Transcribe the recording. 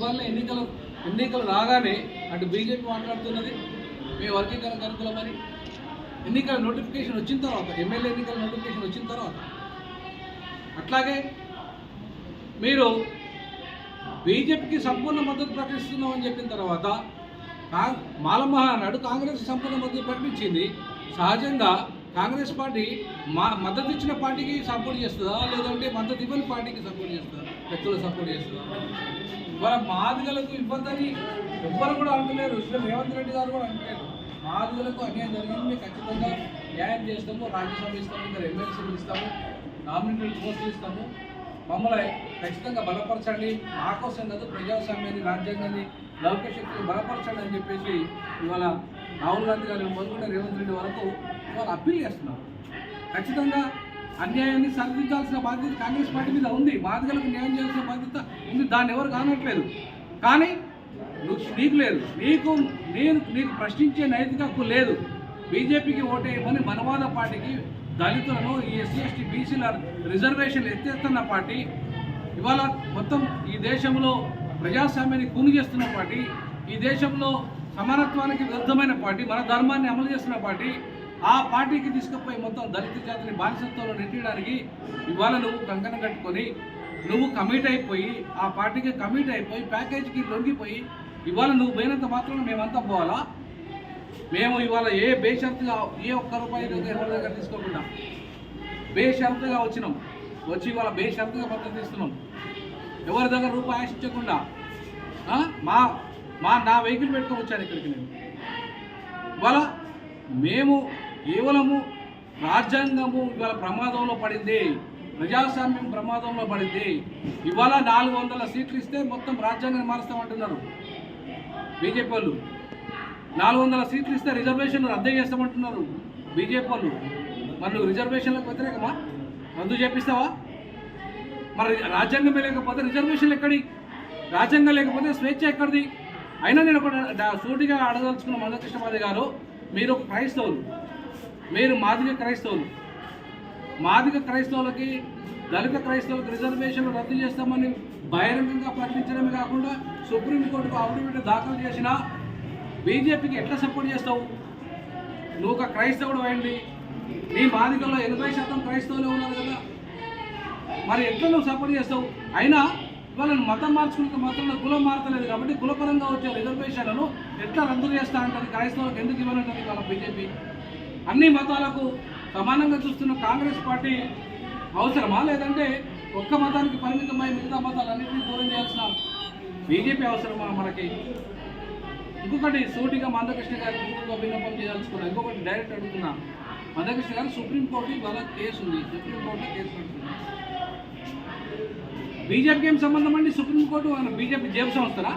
వాళ్ళ ఎన్నికలు ఎన్నికలు రాగానే అటు బీజేపీ మాట్లాడుతున్నది. మీ వర్గీకరణ అనుకూలమని ఎన్నికల నోటిఫికేషన్ వచ్చిన తర్వాత ఎమ్మెల్యే ఎన్నికల నోటిఫికేషన్ వచ్చిన తర్వాత అట్లాగే మీరు బీజేపీకి సంపూర్ణ మద్దతు ప్రకటిస్తున్నామని చెప్పిన తర్వాత కా- మాలమహా నాడు కాంగ్రెస్ సంపూర్ణ మద్దతు ప్రకటించింది. సహజంగా కాంగ్రెస్ పార్టీ మా మద్దతు ఇచ్చిన పార్టీకి సపోర్ట్ చేస్తుందా? లేదంటే మద్దతు ఇవ్వని పార్టీకి సపోర్ట్ చేస్తుందా? వ్యక్తులు సపోర్ట్ చేస్తుందా? ఇవాళ మాదిగలకు ఇబ్బందని ఎవ్వరు కూడా అంటలేరు. ఇక్కడ రేవంత్ రెడ్డి గారు కూడా అంటలేరు. మాదిగలకు అన్యాయం జరిగింది. మేము ఖచ్చితంగా న్యాయం చేస్తాము. రాజ్యసభ ఇస్తాము. ఇద్దరు ఎమ్మెల్సీలు ఇస్తాము. నామినేటెడ్ పోస్టులు ఇస్తాము. మమ్మల్ని ఖచ్చితంగా బలపరచండి. మా కోసం కాదు ప్రజాస్వామ్యాన్ని రాజ్యాంగాన్ని లౌకిక శక్తిని బలపరచండి అని చెప్పేసి ఇవాళ రాహుల్ గాంధీ గారు మొదలుకుంటే రేవంత్ రెడ్డి వరకు వాళ్ళు అప్పీల్ చేస్తున్నారు. ఖచ్చితంగా అన్యాయాన్ని సరిదిద్దాల్సిన బాధ్యత కాంగ్రెస్ పార్టీ మీద ఉంది. బాధితులకు న్యాయం చేయాల్సిన బాధ్యత ఉంది. దాన్ని ఎవరు కానట్లేదు. కానీ నువ్వు నీకు లేదు. నీకు నేను నీకు ప్రశ్నించే నైతిక హక్కు లేదు. బీజేపీకి ఓటేయమని మనవాద పార్టీకి దళితులను ఈ ఎస్సీ ఎస్టీ బీసీల రిజర్వేషన్లు ఎత్తేస్తున్న పార్టీ ఇవాళ మొత్తం ఈ దేశంలో ప్రజాస్వామ్యాన్ని కూని చేస్తున్న పార్టీ ఈ దేశంలో సమానత్వానికి విరుద్ధమైన పార్టీ మన ధర్మాన్ని అమలు చేస్తున్న పార్టీ ఆ పార్టీకి తీసుకుపోయి మొత్తం దళిత జాతిని బానిసత్వంలో నెట్టడానికి ఇవాళ నువ్వు కంకణం కట్టుకొని నువ్వు కమిట్ అయిపోయి ఆ పార్టీకి కమిట్ అయిపోయి ప్యాకేజీకి లొంగిపోయి ఇవాళ నువ్వు పోయినంత మాత్రం మేమంతా పోవాలా? మేము ఇవాళ ఏ బేషరతుగా ఏ ఒక్క రూపాయి దగ్గర ఎవరి దగ్గర తీసుకోకుండా బేషరతుగా వచ్చినాం. వచ్చి ఇవాళ బేషరతుగా మద్దతు ఇస్తున్నాం ఎవరి దగ్గర రూపాయి ఆశించకుండా మా మా నా వెహికల్ పెట్టుకొని వచ్చాను ఇక్కడికి నేను. ఇవాళ మేము కేవలము రాజ్యాంగము ఇవాళ ప్రమాదంలో పడింది ప్రజాస్వామ్యం ప్రమాదంలో పడింది. ఇవాళ నాలుగు వందల సీట్లు ఇస్తే మొత్తం రాజ్యాంగాన్ని మారుస్తామంటున్నారు బీజేపీ వాళ్ళు. నాలుగు వందల సీట్లు ఇస్తే రిజర్వేషన్లు రద్దు చేస్తామంటున్నారు బీజేపీ వాళ్ళు. మరి నువ్వు రిజర్వేషన్లకు వ్యతిరేకమా? రద్దు చేపిస్తావా? మరి రాజ్యాంగమే లేకపోతే రిజర్వేషన్లు ఎక్కడి? రాజ్యాంగం లేకపోతే స్వేచ్ఛ ఎక్కడిది? అయినా నేను ఒక సూటిగా అడగదలుచుకున్న మందకృష్ణమాది గారు మీరు ఒక క్రైస్తవులు. మీరు మాదిక క్రైస్తవులు. మాదిక క్రైస్తవులకి దళిత క్రైస్తవులకు రిజర్వేషన్లు రద్దు చేస్తామని బహిరంగంగా ప్రకటించడమే కాకుండా సుప్రీంకోర్టుకు అఫిడవిట్ దాఖలు చేసిన బీజేపీకి ఎట్లా సపోర్ట్ చేస్తావు? నువ్వు ఒక క్రైస్తవుడు అయింది నీ మాదిగల్లో ఎనభై శాతం క్రైస్తవులే ఉన్నారు కదా. మరి ఎట్లా నువ్వు సపోర్ట్ చేస్తావు? అయినా ఇవాళ మతం మార్చుకున్న మాత్రం కులం మారతలేదు కాబట్టి కులపరంగా వచ్చే రిజర్వేషన్లను ఎట్లా రద్దు చేస్తా అంటారు? క్రైస్తవులకు ఎందుకు ఇవ్వాలంటారు ఇవాళ బీజేపీ? అన్ని మతాలకు సమానంగా చూస్తున్న కాంగ్రెస్ పార్టీ అవసరమా? లేదంటే ఒక్క మతానికి పరిమితమై మిగతా మతాలన్నింటినీ దూరం చేయాల్సిన బీజేపీ అవసరమా మనకి? ఇంకొకటి సూటిగా మందకృష్ణ గారికి ఇంకొక విన్నపం చేయాల్సుకున్నా ఇంకొకటి డైరెక్ట్ అడుగుతున్నా. మందకృష్ణ గారు సుప్రీంకోర్టు ఇవాళ కేసు ఉంది. సుప్రీంకోర్టు కేసు పెడుతుంది బీజేపీకి ఏం సంబంధం అండి? సుప్రీంకోర్టు బీజేపీ జేబు సంస్థరా